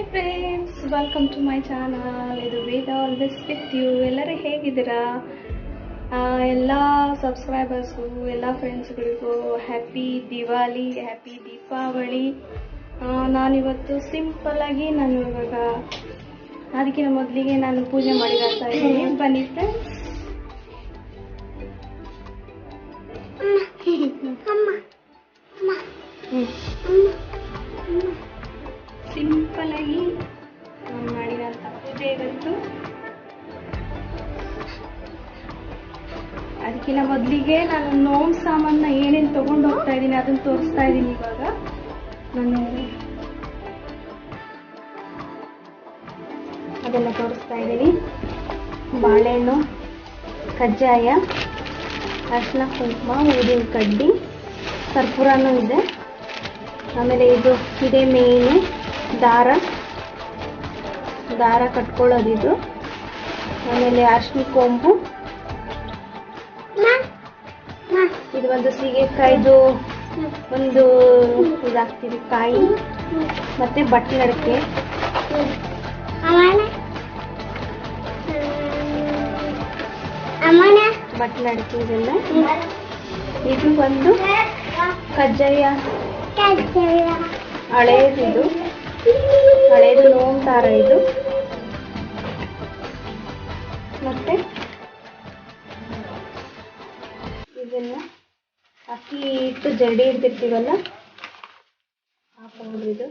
Hi friends welcome to my channel ಇದು Veda always with you ಎಲ್ಲರೂ ಹೇಗಿದ್ದೀರಾ? ಎಲ್ಲ ಸಬ್ಸ್ಕ್ರೈಬರ್ಸ್ಗೂ ಎಲ್ಲ ಫ್ರೆಂಡ್ಸ್ಗಳಿಗೂ ಹ್ಯಾಪಿ ದಿವಾಲಿ ಹ್ಯಾಪಿ ದೀಪಾವಳಿ ನಾನಿವತ್ತು ಸಿಂಪಲ್ಲಾಗಿ ನಾನು ಇವಾಗ ಅದಕ್ಕಿಂತ ಮೊದಲಿಗೆ ನಾನು ಪೂಜೆ ಮಾಡಿ ಬರ್ತಾ ಇದ್ದೀನಿ. ಬನ್ನಿ ಫ್ರೆಂಡ್ಸ್ ಅದಕ್ಕಿಂತ ಮೊದಲಿಗೆ ನಾನು ನೋಮ್ ಸಾಮಾನ ಏನೇನು ತಗೊಂಡು ಹೋಗ್ತಾ ಇದ್ದೀನಿ ಅದನ್ನ ತೋರಿಸ್ತಾ ಇದ್ದೀನಿ ಇವಾಗ. ನಾನು ಅದೆಲ್ಲ ತೋರಿಸ್ತಾ ಇದ್ದೀನಿ. ಬಾಳೆಹಣ್ಣು, ಕಜ್ಜಾಯ, ಅರಿಶಿನ, ಕುಂಕುಮ, ಊದಿನ ಕಡ್ಡಿ, ಕರ್ಪೂರನೂ ಇದೆ. ಆಮೇಲೆ ಇದು ಇದೇ ಮೇಯ್ನು, ದಾರ. ದಾರ ಕಟ್ಕೊಳ್ಳೋದಿದು. ಆಮೇಲೆ ಅರ್ಶಿನ ಕೊಂಬು. ಇದು ಒಂದು ಸೀಗೆಕಾಯ್ದು ಒಂದು ಇದಾಗ್ತೀವಿ ಕಾಯಿ. ಮತ್ತೆ ಬಟ್ಟೆ ಬಟ್ಟೆ ಇದೆಲ್ಲ. ಇದು ಒಂದು ಕಜ್ಜಾಯ. ಹಳೇದಿದು. ಹಳೇದು ನೋವು ಇದು. ಮತ್ತೆ ಅಕ್ಕಿ ಹಿಟ್ಟು ಜರಡಿ ಇಡ್ತಿರ್ತೀವಲ್ಲ ಆ ಪೌಡ್ರ್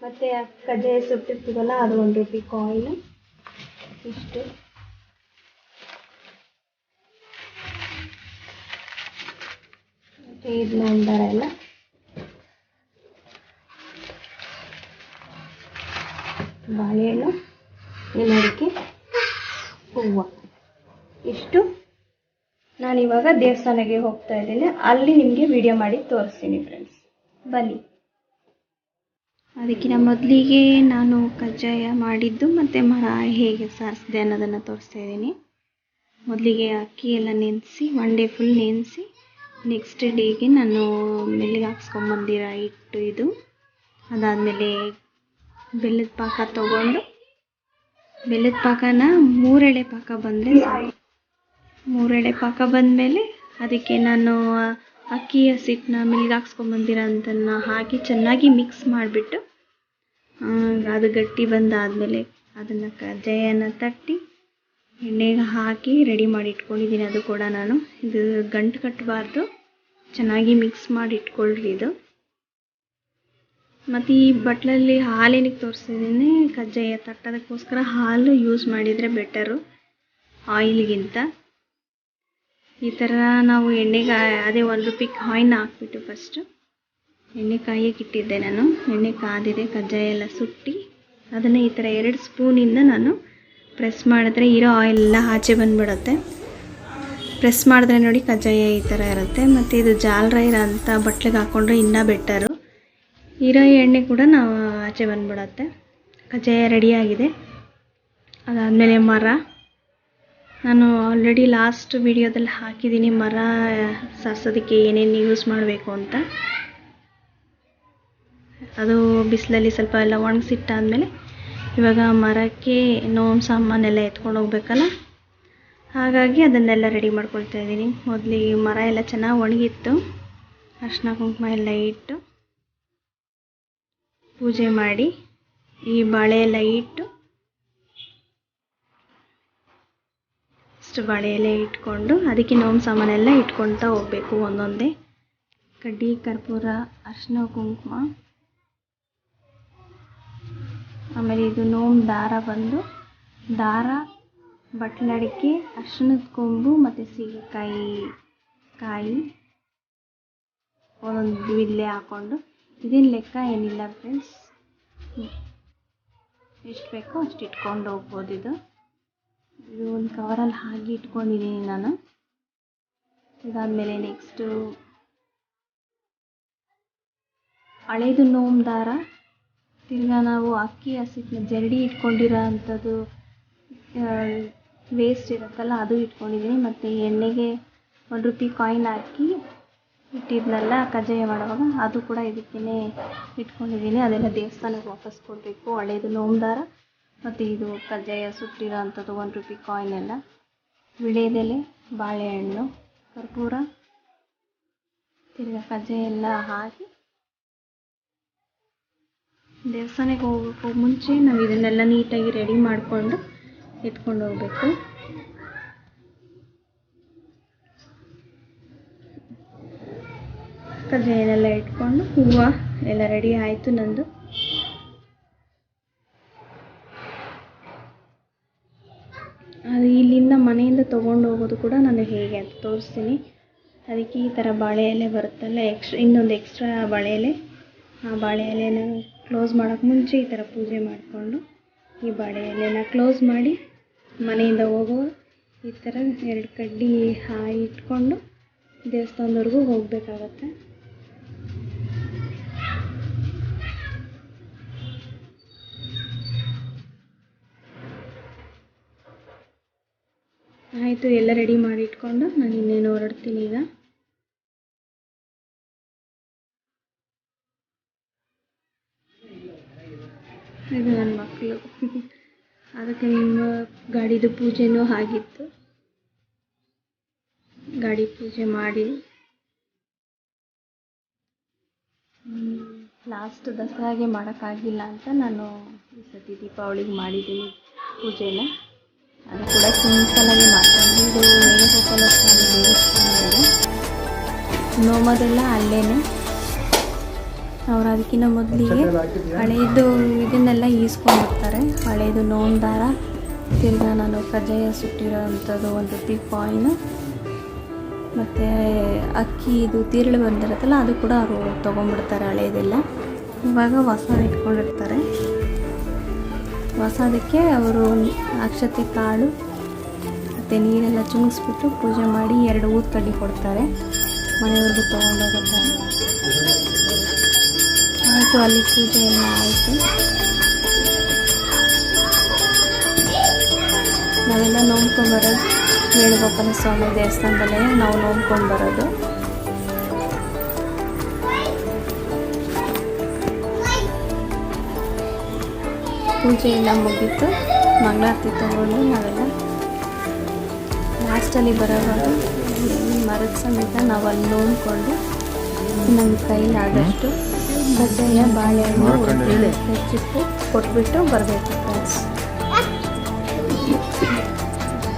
ಮತ್ತೆ ಕಜ್ಜಾಯ ಸುಟ್ಟಿರ್ತೀವಲ್ಲ ಅದು ಒಂದು ರೂಪಾಯಿ ಕಾಯಿನ್ ಇಷ್ಟು. ಮತ್ತೆ ಇದನ್ನ ಎಲ್ಲ ಬಾಳೆಹಣ್ಣು ಏಲಡಿಕೆ ಹೂವು ಇಷ್ಟು ನಾನಿವಾಗ ದೇವಸ್ಥಾನಕ್ಕೆ ಹೋಗ್ತಾ ಇದ್ದೀನಿ. ಅಲ್ಲಿ ನಿಮಗೆ ವಿಡಿಯೋ ಮಾಡಿ ತೋರಿಸ್ತೀನಿ ಫ್ರೆಂಡ್ಸ್ ಬನ್ನಿ. ಅದಕ್ಕಿಂತ ಮೊದಲಿಗೆ ನಾನು ಕಜ್ಜಾಯ ಮಾಡಿದ್ದು ಮತ್ತು ಮರ ಹೇಗೆ ಸಾರಿಸಿದೆ ಅನ್ನೋದನ್ನು ತೋರಿಸ್ತಾ ಇದ್ದೀನಿ. ಮೊದಲಿಗೆ ಅಕ್ಕಿ ಎಲ್ಲ ನೆನೆಸಿ ಒನ್ ಡೇ ಫುಲ್ ನೆನೆಸಿ ನೆಕ್ಸ್ಟ್ ಡೇಗೆ ನಾನು ಮೆಲ್ಲಿಗೆ ಹಾಕ್ಸ್ಕೊಂಬಂದಿರ ಹಿಟ್ಟು ಇದು. ಅದಾದಮೇಲೆ ಬೆಲ್ಲದ ಪಾಕ ತಗೊಂಡು, ಬೆಲ್ಲದ ಪಾಕನ ಮೂರೆಳೆ ಪಾಕ ಬಂದರೆ ಸಾಕು. ಮೂರೆಳೆ ಪಾಕ ಬಂದಮೇಲೆ ಅದಕ್ಕೆ ನಾನು ಅಕ್ಕಿ ಹಸಿಟ್ಟನ್ನ ಮಿಲ್ಗೆ ಹಾಕ್ಸ್ಕೊಂಬಂದಿರೋ ಅಂತನ್ನ ಹಾಕಿ ಚೆನ್ನಾಗಿ ಮಿಕ್ಸ್ ಮಾಡಿಬಿಟ್ಟು ಅದು ಗಟ್ಟಿ ಬಂದಾದಮೇಲೆ ಅದನ್ನು ಕಜ್ಜಾಯನ ತಟ್ಟಿ ಎಣ್ಣೆಗೆ ಹಾಕಿ ರೆಡಿ ಮಾಡಿ ಇಟ್ಕೊಂಡಿದ್ದೀನಿ ಅದು ಕೂಡ ನಾನು. ಇದು ಗಂಟು ಕಟ್ಟಬಾರ್ದು, ಚೆನ್ನಾಗಿ ಮಿಕ್ಸ್ ಮಾಡಿ ಇಟ್ಕೊಳ್ರಿ ಇದು. ಮತ್ತು ಈ ಬಟ್ಲಲ್ಲಿ ಹಾಲೇನಿಗೆ ತೋರಿಸಿದ್ದೀನಿ, ಕಜ್ಜಾಯ ತಟ್ಟೋದಕ್ಕೋಸ್ಕರ ಹಾಲು ಯೂಸ್ ಮಾಡಿದರೆ ಬೆಟರು, ಆಯಿಲ್ಗಿಂತ. ಈ ಥರ ನಾವು ಎಣ್ಣೆಗೆ ಅದೇ ಒಂದು ಪಿಕ್ ಆಯಿನ್ ಹಾಕ್ಬಿಟ್ಟು ಫಸ್ಟು ಎಣ್ಣೆ ಕಾಯಕ್ಕೆ ಇಟ್ಟಿದ್ದೆ ನಾನು. ಎಣ್ಣೆ ಕಾದಿದೆ, ಕಜ್ಜಾಯ ಎಲ್ಲ ಸುಟ್ಟಿ, ಅದನ್ನು ಈ ಥರ ಎರಡು ಸ್ಪೂನಿಂದ ನಾನು ಪ್ರೆಸ್ ಮಾಡಿದ್ರೆ ಇರೋ ಆಯಿಲ್ ಎಲ್ಲ ಆಚೆ ಬಂದುಬಿಡುತ್ತೆ. ಪ್ರೆಸ್ ಮಾಡಿದ್ರೆ ನೋಡಿ ಕಜ್ಜಾಯ ಈ ಥರ ಇರುತ್ತೆ. ಮತ್ತು ಇದು ಜಾಲ್ರ ಇರೋ ಅಂಥ ಬಟ್ಲಿಗೆ ಹಾಕ್ಕೊಂಡ್ರೆ ಇನ್ನೂ ಬೆಟರು ಇರೋ ಎಣ್ಣೆ ಕೂಡ ನಾವು ಆಚೆ ಬಂದುಬಿಡತ್ತೆ. ಕಜ್ಜಾಯ ರೆಡಿಯಾಗಿದೆ ಅದಾದಮೇಲೆ ಮರ. ನಾನು ಆಲ್ರೆಡಿ ಲಾಸ್ಟ್ ವಿಡಿಯೋದಲ್ಲಿ ಹಾಕಿದ್ದೀನಿ ಮರ ಸಾರ್ಸೋದಕ್ಕೆ ಏನೇನು ಯೂಸ್ ಮಾಡಬೇಕು ಅಂತ. ಅದು ಬಿಸಿಲಲ್ಲಿ ಸ್ವಲ್ಪ ಎಲ್ಲ ಒಣಗಿಸಿಟ್ಟಾದಮೇಲೆ ಇವಾಗ ಮರಕ್ಕೆ ನೋವು ಸಾಮಾನೆಲ್ಲ ಎತ್ಕೊಂಡು ಹೋಗ್ಬೇಕಲ್ಲ? ಹಾಗಾಗಿ ಅದನ್ನೆಲ್ಲ ರೆಡಿ ಮಾಡ್ಕೊಳ್ತಾ ಇದ್ದೀನಿ. ಮೊದಲಿಗೆ ಮರ ಎಲ್ಲ ಚೆನ್ನಾಗಿ ಒಣಗಿತ್ತು. ಅರ್ಶಿನ ಕುಂಕುಮ ಎಲ್ಲ ಇಟ್ಟು ಪೂಜೆ ಮಾಡಿ ಈ ಬಾಳೆ ಎಲ್ಲ ಇಟ್ಟು ಬಾಳೆ ಇಟ್ಕೊಂಡು ಅದಕ್ಕೆ ನೋವು ಸಾಮಾನೆಲ್ಲ ಇಟ್ಕೊಳ್ತಾ ಹೋಗ್ಬೇಕು ಒಂದೊಂದೇ. ಕಡ್ಡಿ, ಕರ್ಪೂರ ಅರಿಶಿನ ಕುಂಕುಮ. ಆಮೇಲೆ ಇದು ನೋವು ದಾರ ಬಂದು, ದಾರ ಬಟ್ಲಡಿಕೆ ಅರಿಶಿಣದ ಕೊಂಬು ಮತ್ತು ಸೀಗೆಕಾಯಿ ಕಾಯಿ ಒಂದೊಂದು ಇಲ್ಲೇ ಹಾಕ್ಕೊಂಡು ಇದೇನು ಲೆಕ್ಕ ಏನಿಲ್ಲ ಫ್ರೆಂಡ್ಸ್ ಎಷ್ಟು ಬೇಕೋ ಅಷ್ಟು ಇಟ್ಕೊಂಡು ಹೋಗ್ಬೋದು ಇದು. ಇದು ಒಂದು ಕವರಲ್ಲಿ ಹಾಕಿ ಇಟ್ಕೊಂಡಿದ್ದೀನಿ ನಾನು. ಇದಾದಮೇಲೆ ನೆಕ್ಸ್ಟು ಹಳೇದು ನೋಮ್ ದಾರ. ತಿರ್ಗಾ ನಾವು ಅಕ್ಕಿ ಹಸಿಟ್ಟನ್ನ ಜರಡಿ ಇಟ್ಕೊಂಡಿರೋ ಅಂಥದ್ದು ವೇಸ್ಟ್ ಇರುತ್ತಲ್ಲ ಅದು ಇಟ್ಕೊಂಡಿದ್ದೀನಿ. ಮತ್ತು ಎಣ್ಣೆಗೆ ಒಂದು ರೂಪಾಯಿ ಕಾಯಿನ್ ಹಾಕಿ ಇಟ್ಟಿದ್ನಲ್ಲ ಕಜ್ಜಾಯ ಮಾಡುವಾಗ, ಅದು ಕೂಡ ಇದಕ್ಕೇ ಇಟ್ಕೊಂಡಿದ್ದೀನಿ. ಅದೆಲ್ಲ ದೇವಸ್ಥಾನಕ್ಕೆ ವಾಪಸ್ ಕೊಡಬೇಕು, ಹಳೇದು ನೋಮ್ದಾರ ಮತ್ತು ಇದು ಕಜ್ಜಾಯ ಸುಟ್ಟಿರೋ ಅಂಥದ್ದು ಒನ್ ರುಪಿ ಕಾಯಿನ್ ಎಲ್ಲ ವಿಳೆದೆಲೆ ಬಾಳೆಹಣ್ಣು ಕರ್ಪೂರ, ತಿರ್ಗಾ ಕಜ್ಜಾಯ ಎಲ್ಲ ಹಾಕಿ ದೇವಸ್ಥಾನಕ್ಕೆ ಹೋಗೋಕ್ಕೂ ಮುಂಚೆ ನಾವು ಇದನ್ನೆಲ್ಲ ನೀಟಾಗಿ ರೆಡಿ ಮಾಡಿಕೊಂಡು ಎತ್ಕೊಂಡು ಹೋಗಬೇಕು. ಕಜ್ಜಾಯನೆಲ್ಲ ಇಟ್ಕೊಂಡು ಹೂವು ಎಲ್ಲ ರೆಡಿ ಆಯಿತು ನಂದು ಅದು ಇಲ್ಲಿಂದ ಮನೆಯಿಂದ ತೊಗೊಂಡು ಹೋಗೋದು ಕೂಡ ನಾನು ಹೇಗೆ ಅಂತ ತೋರಿಸ್ತೀನಿ. ಅದಕ್ಕೆ ಈ ಥರ ಬಾಳೆ ಎಲೆ ಬರುತ್ತಲ್ಲ ಎಕ್ಸ್ಟ್ರಾ ಇನ್ನೊಂದು ಎಕ್ಸ್ಟ್ರಾ ಬಾಳೆ ಎಲೆ. ಆ ಬಾಳೆ ಎಲೆನ ಕ್ಲೋಸ್ ಮಾಡೋಕೆ ಮುಂಚೆ ಈ ಥರ ಪೂಜೆ ಮಾಡಿಕೊಂಡು ಈ ಬಾಳೆ ಎಲೆನ ಕ್ಲೋಸ್ ಮಾಡಿ ಮನೆಯಿಂದ ಹೋಗೋ ಈ ಥರ ಎರಡು ಕಡ್ಡಿ ಹಾಯಿ ಇಟ್ಕೊಂಡು ದೇವಸ್ಥಾನದವರೆಗೂ ಹೋಗಬೇಕಾಗತ್ತೆ. ಆಯಿತು, ಎಲ್ಲ ರೆಡಿ ಮಾಡಿ ಇಟ್ಕೊಂಡು ನಾನು ಇನ್ನೇನು ಹೊರಡ್ತೀನಿ ಈಗ. ಇದು ನನ್ನ ಮಕ್ಕಳು ಅದಕ್ಕೆ ನಿಮ್ಮ ಗಾಡಿದು ಪೂಜೆನೂ ಆಗಿತ್ತು. ಗಾಡಿ ಪೂಜೆ ಮಾಡಿ. ಲಾಸ್ಟ್ ದಸರಾಗೆ ಮಾಡೋಕ್ಕಾಗಿಲ್ಲ ಅಂತ ನಾನು ಈ ಸತಿ ದೀಪಾವಳಿಗೆ ಮಾಡಿದ್ದೀನಿ ಪೂಜೆನ. ಅದು ಕೂಡ ಸಿಂಪಲಾಗಿ ಮಾಡ್ಕೊಂಡು ಇದು ವೇಣುಗೋಪಾಲ ಸ್ವಾಮಿ ದೇವಸ್ಥಾನ ಇದೆ ನೋಮದೆಲ್ಲ ಅಲ್ಲೇ ಅವ್ರು ಅದಕ್ಕಿಂತ ಮೊದಲಿಗೆ ಹಳೆಯದು ಇದನ್ನೆಲ್ಲ ಈಸ್ಕೊಂಡಿರ್ತಾರೆ ಹಳೆಯದು ನೋಮ್ ದಾರ ತಿರ್ಗಾ ನಾನು ಕಜ್ಜಾಯ ಸುಟ್ಟಿರೋ ಅಂಥದ್ದು ಒಂದು ಟೀ ಕಾಯಿನ್ ಮತ್ತು ಅಕ್ಕಿ ಇದು ತಿರುಳು ಬಂದಿರುತ್ತಲ್ಲ, ಅದು ಕೂಡ ಅವರು ತೊಗೊಂಡ್ಬಿಡ್ತಾರೆ ಹಳೆಯದೆಲ್ಲ ಇವಾಗ ಹೊಸ ಇಟ್ಕೊಂಡಿರ್ತಾರೆ. ಹೊಸದಕ್ಕೆ ಅವರು ಅಕ್ಷತೆ ಕಾಳು ಮತ್ತು ನೀರೆಲ್ಲ ಚುಮಿಸ್ಬಿಟ್ಟು ಪೂಜೆ ಮಾಡಿ ಎರಡು ಊರು ಕಡ್ಡಿ ಕೊಡ್ತಾರೆ. ಮನೆಯವ್ರಿಗೂ ತೊಗೊಂಡೋಗುತ್ತಾರೆ ಆಯಿತು, ಅಲ್ಲಿ ಪೂಜೆ ಎಲ್ಲ ಆಯಿತು. ನಾವೆಲ್ಲ ನೋಡ್ಕೊಂಬರೋದು ವೇಣುಗೋಪಾಲ ಸ್ವಾಮಿ ದೇವಸ್ಥಾನದಲ್ಲೇ ನಾವು ನೋಡ್ಕೊಂಡು ಬರೋದು. ಪೂಜೆ ಎಲ್ಲ ಮುಗೀತು. ಮಂಗಳಾರತಿ ತಗೊಂಡು ನಾವೆಲ್ಲ ಲಾಸ್ಟಲ್ಲಿ ಬರೋದು ಮರದ ಸಮೇತ ನಾವು ಅಲ್ಲಿ ನೋಡಿಕೊಂಡು ನಮ್ಮ ಕೈಲಾದಷ್ಟು ಕಜ್ಜಾಯ ಬಾಳೆಹಣ್ಣು ಹೆಚ್ಚಿಟ್ಟು ಕೊಟ್ಬಿಟ್ಟು ಬರಬೇಕು ಫ್ರೆಂಡ್ಸ್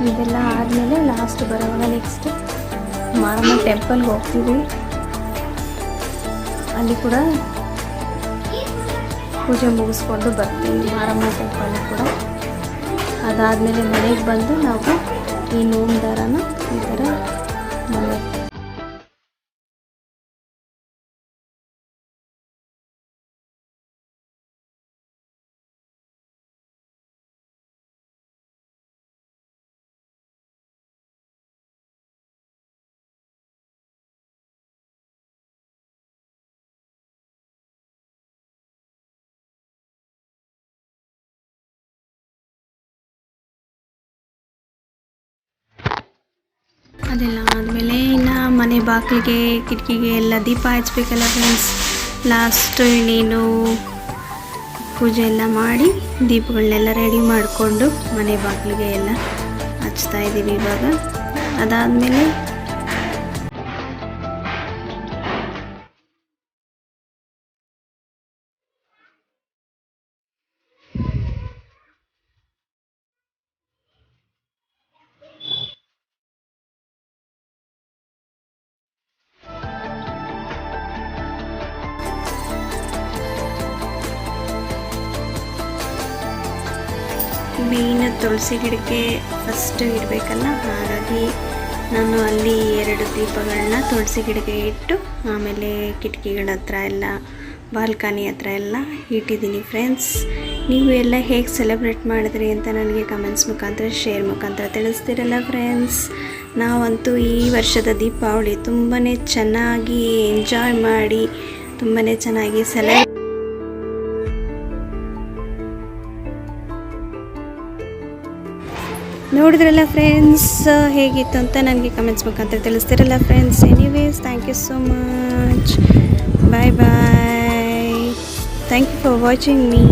ಇದೆಲ್ಲ ಆದಮೇಲೆ ಲಾಸ್ಟ್ ಬರೋವಾಗ ನೆಕ್ಸ್ಟ್ ಮಾರಮ್ಮ ಟೆಂಪಲ್ಗೆ ಹೋಗ್ತೀವಿ. ಅಲ್ಲಿ ಕೂಡ ಪೂಜೆ ಮುಗಿಸ್ಕೊಂಡು ಬರ್ತೀವಿ ಮಾರಮ್ಮ ಟೆಂಪಲ್ ಕೂಡ. ಅದಾದಮೇಲೆ ಮನೆಗೆ ಬಂದು ನಾವು ಈ ನೋಮ್ ದಾರನ ಈ ಥರ ಅದೆಲ್ಲ ಆದಮೇಲೆ ಇನ್ನು ಮನೆ ಬಾಗಿಲಿಗೆ, ಕಿಟಕಿಗೆ ಎಲ್ಲ ದೀಪ ಹಚ್ಬೇಕಲ್ಲ ಫ್ರೆಂಡ್ಸ್ ಲಾಸ್ಟು ಇನ್ನೇನು ಪೂಜೆ ಎಲ್ಲ ಮಾಡಿ ದೀಪಗಳನ್ನೆಲ್ಲ ರೆಡಿ ಮಾಡಿಕೊಂಡು ಮನೆ ಬಾಗಿಲಿಗೆ ಎಲ್ಲ ಹಚ್ತಾ ಇದ್ದೀವಿ ಇವಾಗ. ಅದಾದಮೇಲೆ ಮೇಯ್ನ್ ತುಳಸಿ ಗಿಡಕ್ಕೆ ಫಸ್ಟ್ ಇಡಬೇಕಲ್ಲ, ಹಾಗಾಗಿ ನಾನು ಅಲ್ಲಿ ಎರಡು ದೀಪಗಳನ್ನ ತುಳಸಿ ಗಿಡಕ್ಕೆ ಇಟ್ಟು, ಆಮೇಲೆ ಕಿಟಕಿಗಳ ಹತ್ರ ಎಲ್ಲ, ಬಾಲ್ಕನಿ ಹತ್ರ ಎಲ್ಲ ಇಟ್ಟಿದ್ದೀನಿ ಫ್ರೆಂಡ್ಸ್ ನೀವು ಎಲ್ಲ ಹೇಗೆ ಸೆಲೆಬ್ರೇಟ್ ಮಾಡಿದ್ರಿ ಅಂತ ನನಗೆ ಕಮೆಂಟ್ಸ್ ಮುಖಾಂತರ ಶೇರ್ ಮುಖಾಂತರ ತಿಳಿಸ್ತೀರಲ್ಲ ಫ್ರೆಂಡ್ಸ್ ನಾವಂತೂ ಈ ವರ್ಷದ ದೀಪಾವಳಿ ತುಂಬಾ ಚೆನ್ನಾಗಿ ಎಂಜಾಯ್ ಮಾಡಿ ತುಂಬಾ ಚೆನ್ನಾಗಿ ಸೆಲೆ ನೋಡಿದ್ರಲ್ಲ ಫ್ರೆಂಡ್ಸ್ ಹೇಗಿತ್ತು ಅಂತ ನನಗೆ ಕಮೆಂಟ್ಸ್ ಮುಖಾಂತರ ತಿಳಿಸ್ತಿರಲ್ಲ friends anyways thank you so much bye bye thank you for watching me